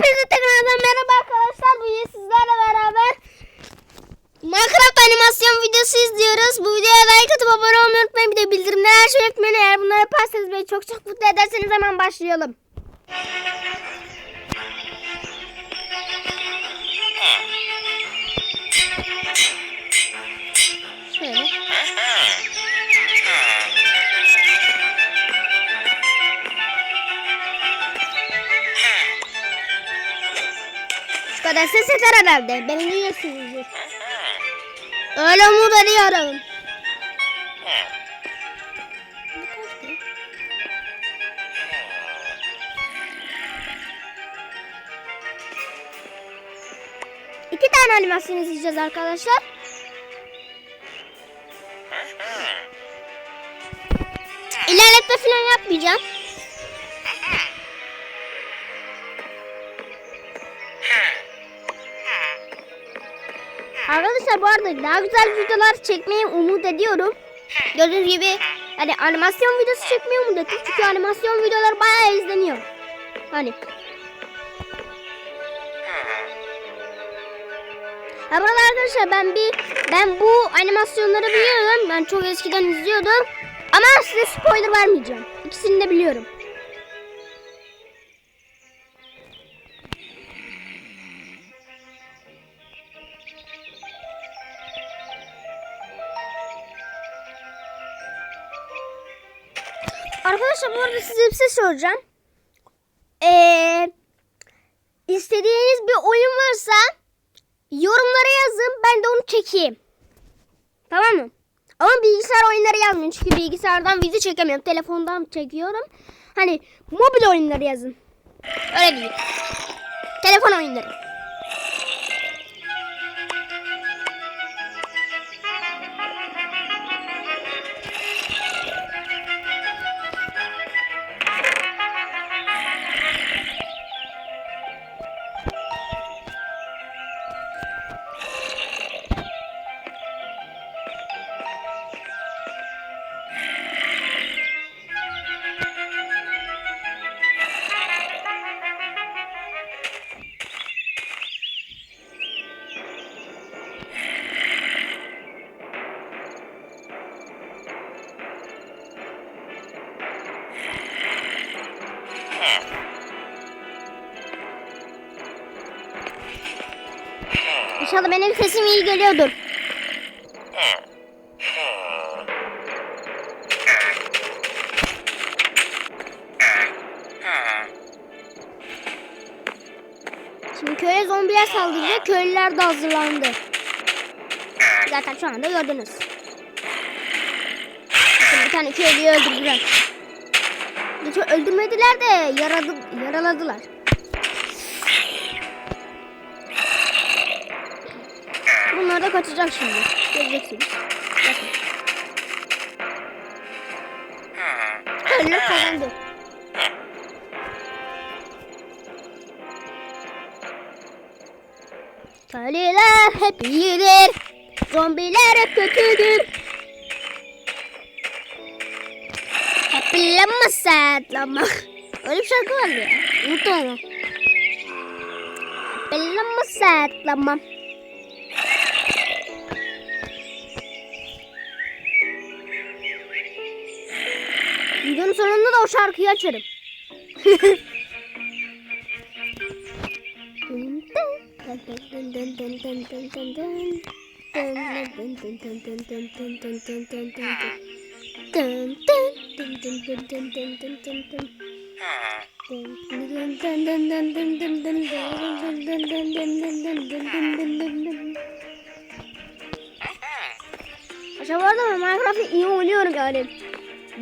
Hepinize tekrardan merhaba arkadaşlar. Bugün sizlerle beraber Minecraft animasyon videosu izliyoruz. Bu videoya like atıp abone olmayı unutmayın. Bir de bildirimleri açmayı unutmayın. Eğer bunları yaparsanız beni çok çok mutlu ederseniz hemen başlayalım. Ses yeter herhalde. Beni duyuyorsunuzdur. Öyle umut ediyorum. İki tane animasyon izleyeceğiz arkadaşlar. İlerletme falan yapmayacağım. Bu arada daha güzel videolar çekmeyi umut ediyorum. Gördüğünüz gibi hani animasyon videosu çekmeyi umut ettim. Çünkü animasyon videoları bayağı izleniyor. Hani. Arada arkadaşlar ben bir ben bu animasyonları biliyorum. Ben çok eskiden izliyordum. Ama size spoiler vermeyeceğim. İkisini de biliyorum. Arada size bir şey soracağım. Ee, istediğiniz bir oyun varsa yorumlara yazın ben de onu çekeyim. Tamam mı? Ama bilgisayar oyunları yazmayın çünkü bilgisayardan video çekemiyorum. Telefondan çekiyorum. Hani mobil oyunları yazın. Öyle değil. Telefon oyunları. Benim sesim iyi geliyordur. Şimdi köye zombiler saldıracak. Köylüler de hazırlandı. Zaten şu anda gördünüz. Şimdi bir tane köylüyü öldürdüler. Öldürmediler de yaradı, yaraladılar. Bunlar da kaçacak şimdi. Göreceksiniz. Bakın. Köylüler kazandı. Köylüler hep iyidir. Zombiler hep kötüdür. Hep satlama. Öyle bir şarkı vardı ya. Unuttum onu. Hep satlama. Sonunda da o şarkıyı açarım. Arada ben Minecraft'ı iyi oynuyorum yani.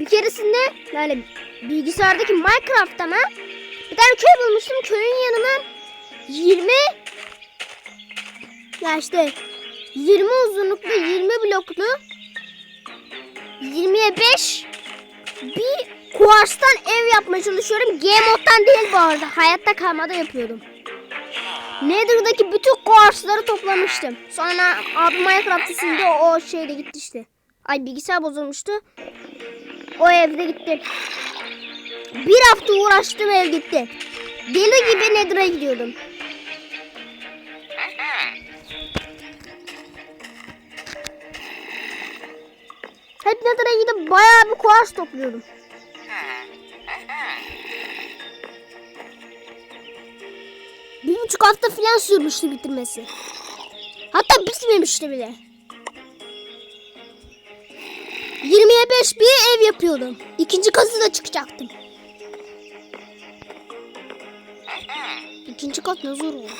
Bir keresinde yani bilgisayardaki Minecraft'ta mı bir tane köy bulmuştum. Köyün yanına 20 ya işte 20 uzunluklu 20 bloklu 20'ye 5 bir kuarstan ev yapmaya çalışıyorum. Game moddan değil bu arada. Hayatta kalmada yapıyordum. Nether'daki bütün kuarsları toplamıştım. Sonra abim Minecraft'ı sildi. O, o şeyde gitti işte. Ay bilgisayar bozulmuştu. O evde gitti. Bir hafta uğraştım ev gitti. Deli gibi Nether'a gidiyordum. Hep Nether'a gidip bayağı bir kuars topluyordum. Bir buçuk hafta falan sürmüştü bitirmesi. Hatta bitmemişti bile. 20'ye 5 bir ev yapıyordum. İkinci katı da çıkacaktım. İkinci kat ne zor oldu.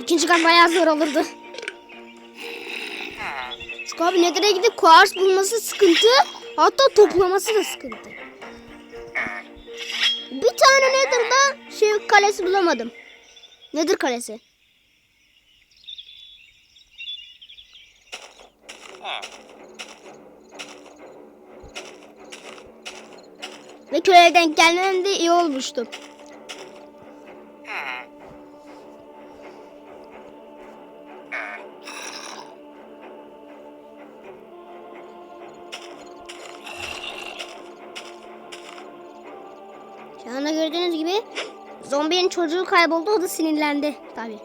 İkinci kat bayağı zor olurdu. Çünkü abi Nether'e gidip kuars bulması sıkıntı. Hatta toplaması da sıkıntı. Bir tane Nether'da şey kalesi bulamadım. Nether kalesi. Ve köye denk gelmem de iyi olmuştu. Şu anda gördüğünüz gibi zombinin çocuğu kayboldu o da sinirlendi tabi.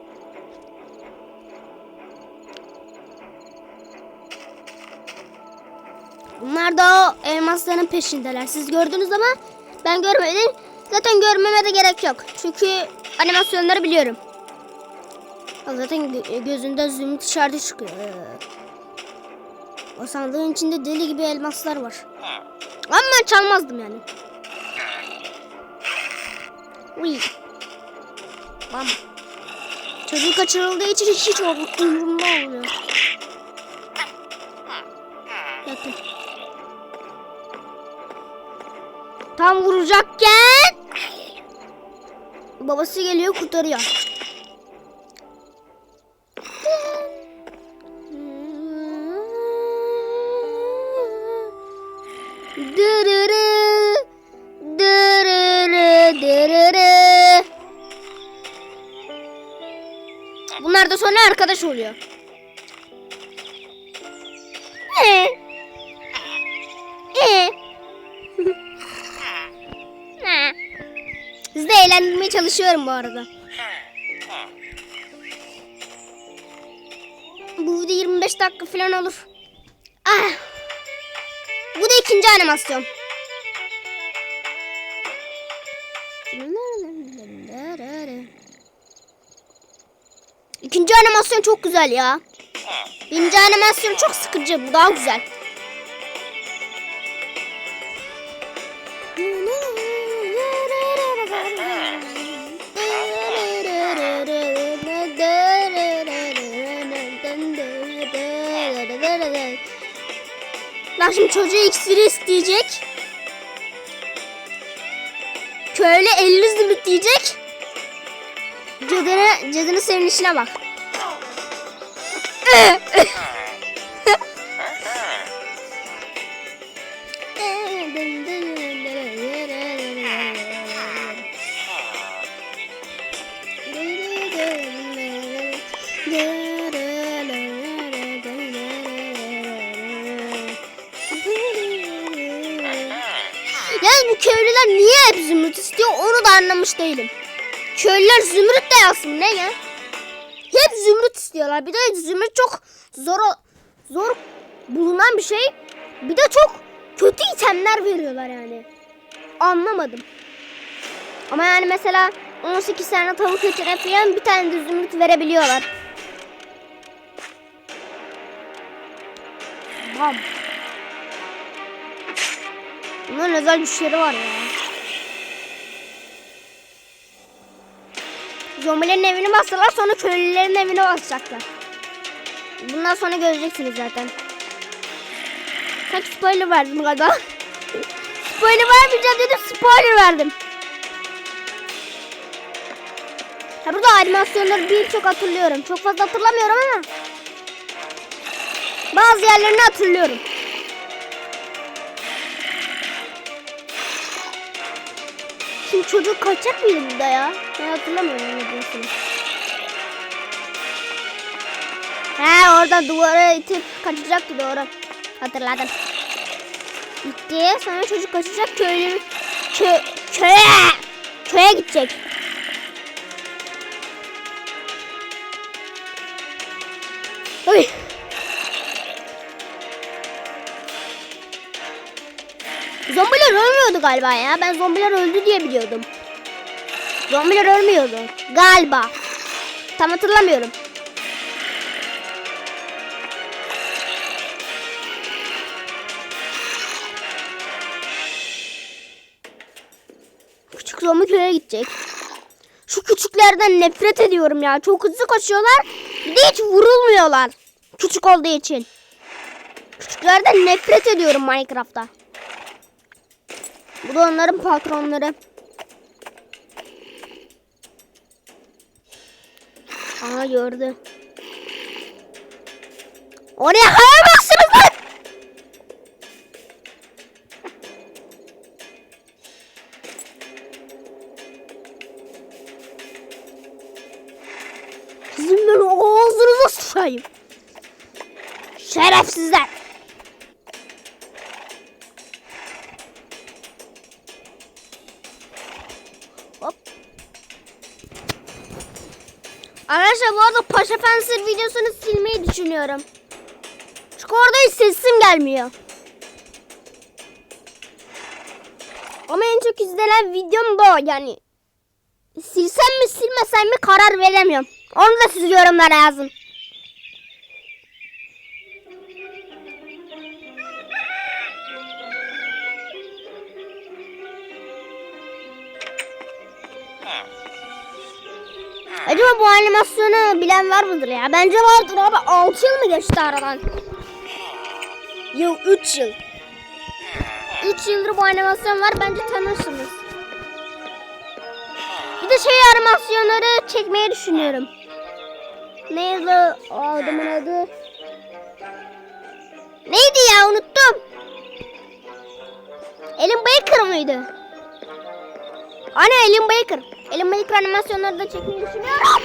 Elmasların peşindeler. Siz gördünüz ama ben görmedim. Zaten görmeme de gerek yok. Çünkü animasyonları biliyorum. Zaten gö- gözünde zümrüt dışarıda çıkıyor. O sandığın içinde deli gibi elmaslar var. Ama çalmazdım yani. Uy. Bam. Çocuk kaçırıldığı için hiç umurumda olmuyor. Yakın. Tam vuracakken babası geliyor kurtarıyor. Dırırı, dırırı, dırırı. Bunlar da sonra arkadaş oluyor. Çalışıyorum bu arada. Bu video 25 dakika falan olur. Ah. Bu da ikinci animasyon. İkinci animasyon çok güzel ya. Birinci animasyon çok sıkıcı. Bu daha güzel. Şimdi çocuğu iksiri isteyecek. Köylü 50 zümrüt diyecek. Cadını, cadını senin işine bak. Bu köylüler niye hep zümrüt istiyor onu da anlamış değilim. Köylüler zümrüt de yazsın ne ya? Hep zümrüt istiyorlar. Bir de zümrüt çok zor zor bulunan bir şey. Bir de çok kötü itemler veriyorlar yani. Anlamadım. Ama yani mesela 18 tane tavuk içine falan bir tane de zümrüt verebiliyorlar. Bam. Bunların özel güçleri var ya. Zombilerin evini bastılar sonra köylülerin evine basacaklar. Bundan sonra göreceksiniz zaten. Kaç spoiler verdim galiba. spoiler vermeyeceğim dedim spoiler verdim. Ha burada animasyonları birçok hatırlıyorum. Çok fazla hatırlamıyorum ama. Bazı yerlerini hatırlıyorum. Şimdi çocuk kaçacak mıydı burada ya? Ben hatırlamıyorum ne diyorsunuz. He orada duvara itip kaçacaktı doğru. Hatırladım. Gitti. Sonra çocuk kaçacak köylü kö, köye köye gidecek. Ölmüyordu galiba ya. Ben zombiler öldü diye biliyordum. Zombiler ölmüyordu. Galiba. Tam hatırlamıyorum. Küçük zombi köye gidecek. Şu küçüklerden nefret ediyorum ya. Çok hızlı koşuyorlar. Bir de hiç vurulmuyorlar. Küçük olduğu için. Küçüklerden nefret ediyorum Minecraft'ta. Bu onların patronları. Aha gördü. Oraya kayamazsınız lan! Sizin ben ağzınıza sıçayım. Şerefsizler. Fencer videosunu silmeyi düşünüyorum. Çünkü orada hiç sesim gelmiyor. Ama en çok izlenen videom bu yani. Silsem mi silmesem mi karar veremiyorum. Onu da siz yorumlara yazın. Animasyonu bilen var mıdır ya? Bence vardır abi. 6 yıl mı geçti aradan? Yıl 3 yıl. 3 yıldır bu animasyon var. Bence tanırsınız. Bir de şey animasyonları çekmeyi düşünüyorum. Neydi o adamın adı? Neydi ya unuttum. Elin Baker mıydı? Ana Elin Baker. Elin Baker animasyonları da çekmeyi düşünüyorum.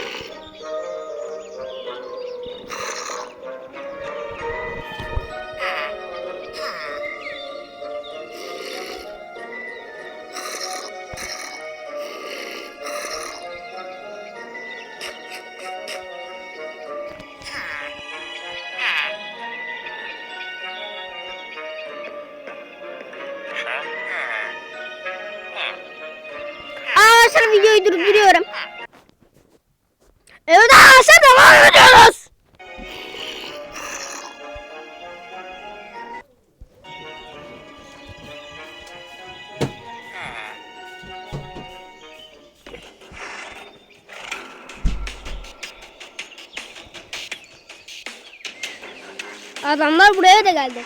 Adamlar buraya da geldi.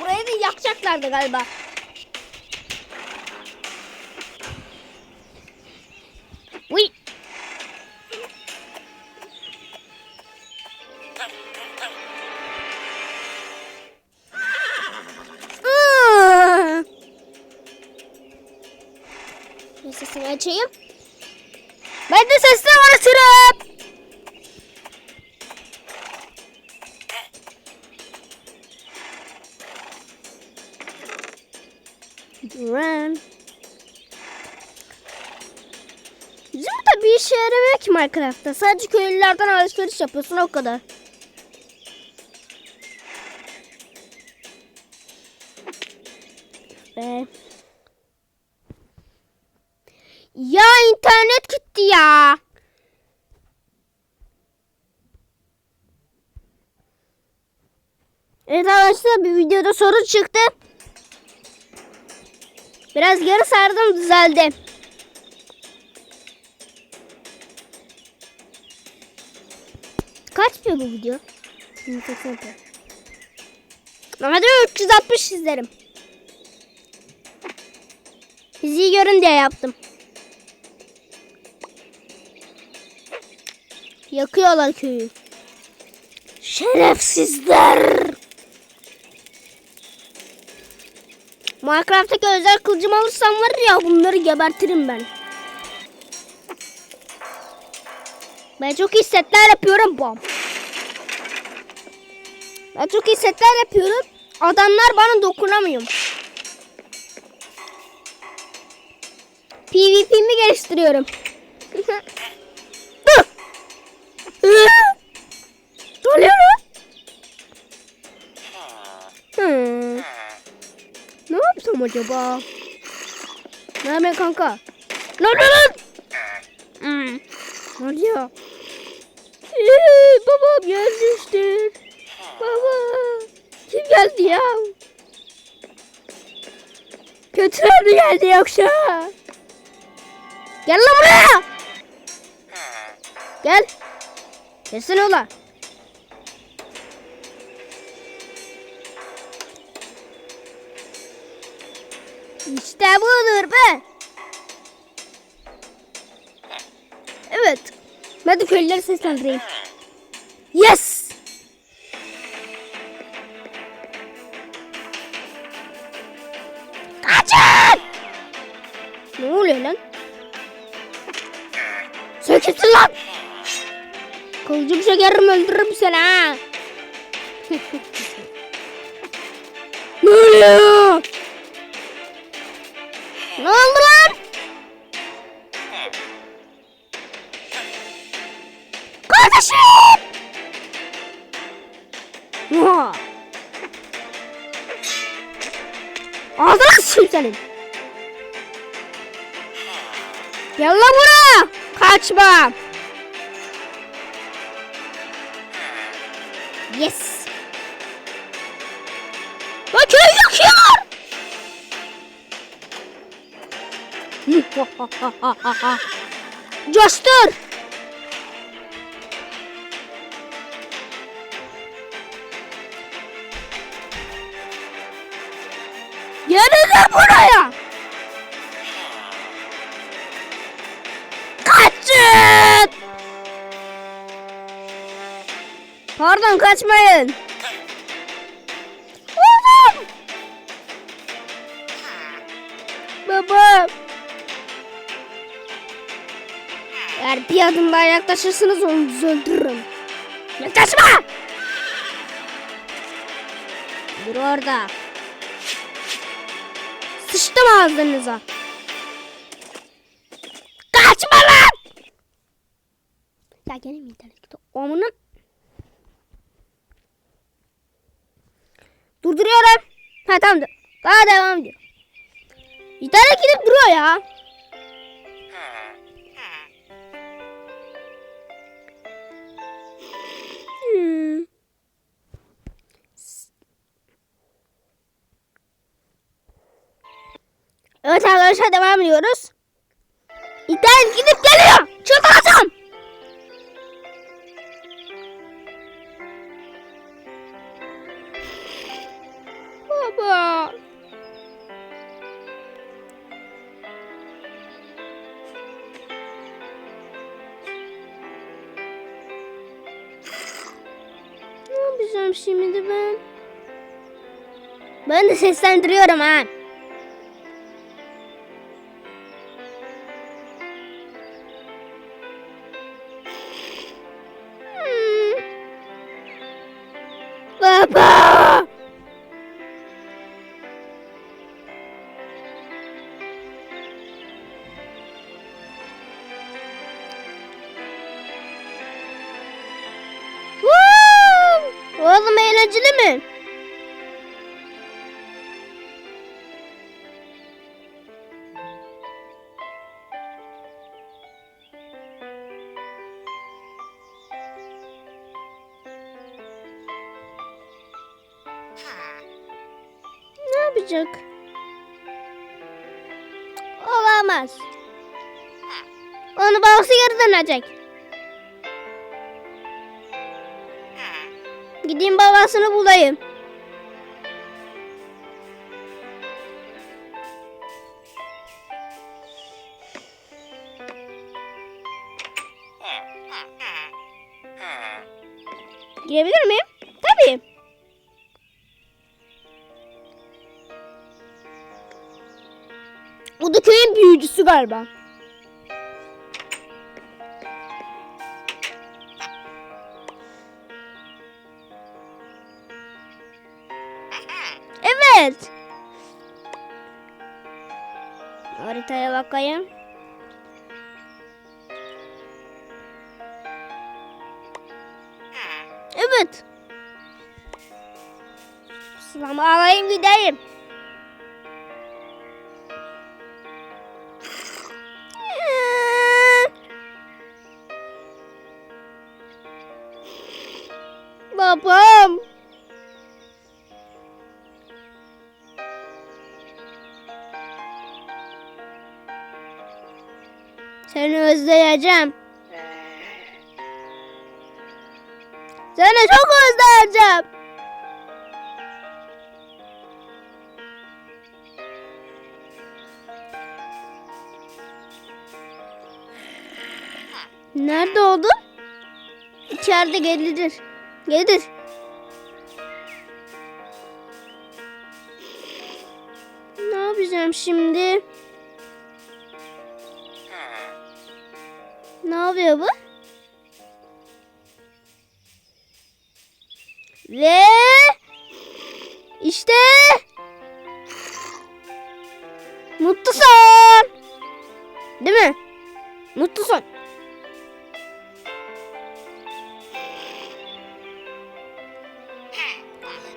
Burayı da yakacaklardı galiba. Run. Bizim de bir işe yaramıyor ki Minecraft'ta. Sadece köylülerden alışveriş yapıyorsun o kadar. Ve... Ya internet gitti ya. Evet arkadaşlar bir videoda sorun çıktı. Biraz geri sardım düzeldi. Kaç yapıyor bu video? 180 yapıyor. Normalde 360 izlerim. Bizi görün diye yaptım. Yakıyorlar köyü. Şerefsizler. Minecraft'taki özel kılıcım alırsam var ya bunları gebertirim ben. Ben çok iyi setler yapıyorum bom. Ben çok iyi setler yapıyorum. Adamlar bana dokunamıyor. PvP'mi geliştiriyorum. Acaba? Ne yapayım kanka? Lan lan lan! Hmm. Ne oluyor? Ee, babam düştü. Baba. Kim geldi ya? Kötüler mi geldi yoksa? Gel lan buraya. Gel. Kesin ola. Budur be. Evet. Ben de köylüleri seslendireyim. Yes. Kaçın! Ne oluyor lan? Sen kimsin lan? Kılıcım şekerim öldürürüm seni ha. ne oluyor? Ağzına sıçayım senin. Gel buraya. Kaçma. Yes. Lan köy yakıyor. Coştur. Pardon kaçmayın. Oğlum. Baba. Eğer bir adım daha yaklaşırsanız onu öldürürüm. Yaklaşma! Dur orada. Sıçtım ağzınıza. Kaçma lan! Ya gene mi internet gitti? Omunun... Tamam. dur. Daha devam ediyor. İnternet gidip duruyor ya. Hmm. Evet arkadaşlar devam ediyoruz. İnternet gidip geliyor. Çıldıracağım. Ben de seslendiriyorum ha. Yapacak? Olamaz. Onu babası geri dönecek. Gideyim babasını bulayım. Girebilir miyim? Köyün büyücüsü galiba. Evet. Haritaya bakayım. Evet. Silahımı alayım gideyim. Özleyeceğim. Seni çok özleyeceğim. Nerede oldu? İçeride gelir. Gelir. Ne yapacağım şimdi? Yapıyor bu? Ve işte mutlu son. Değil mi? Mutlu.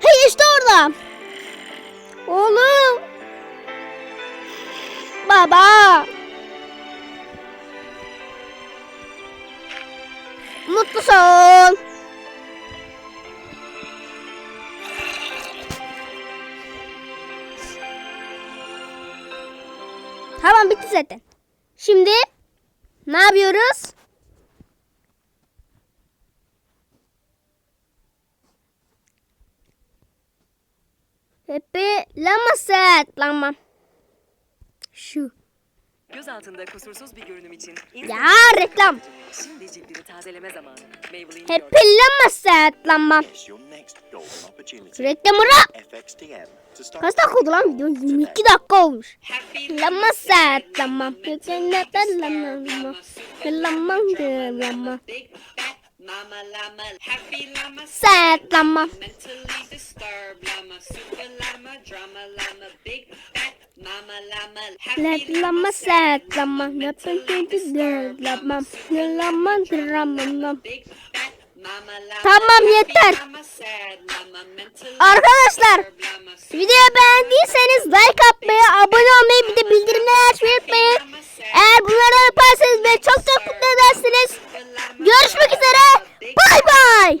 Hey işte orada. Oğlum. Baba. Zaten. Şimdi ne yapıyoruz? Happy lama set lama. Şu. Göz altında kusursuz bir görünüm için Ya reklam. Şimdi cildini tazeleme zamanı. Maybelline Happy lama set lama. It's your next golden opportunity. Şu reklamı ra- FXTM to start Kaç dakika oldu lan video? 22 dakika olmuş. Lama set lama. Yükselmeden lama lama. Lama lama. Big fat mama llama, happy llama, mentally disturbed llama, super llama, drama llama, big fat Tamam yeter. Arkadaşlar videoyu beğendiyseniz like atmayı, abone olmayı bir de bildirimleri açmayı unutmayın. Eğer bunları yaparsanız beni çok çok mutlu edersiniz. Görüşmek üzere. Bay bay.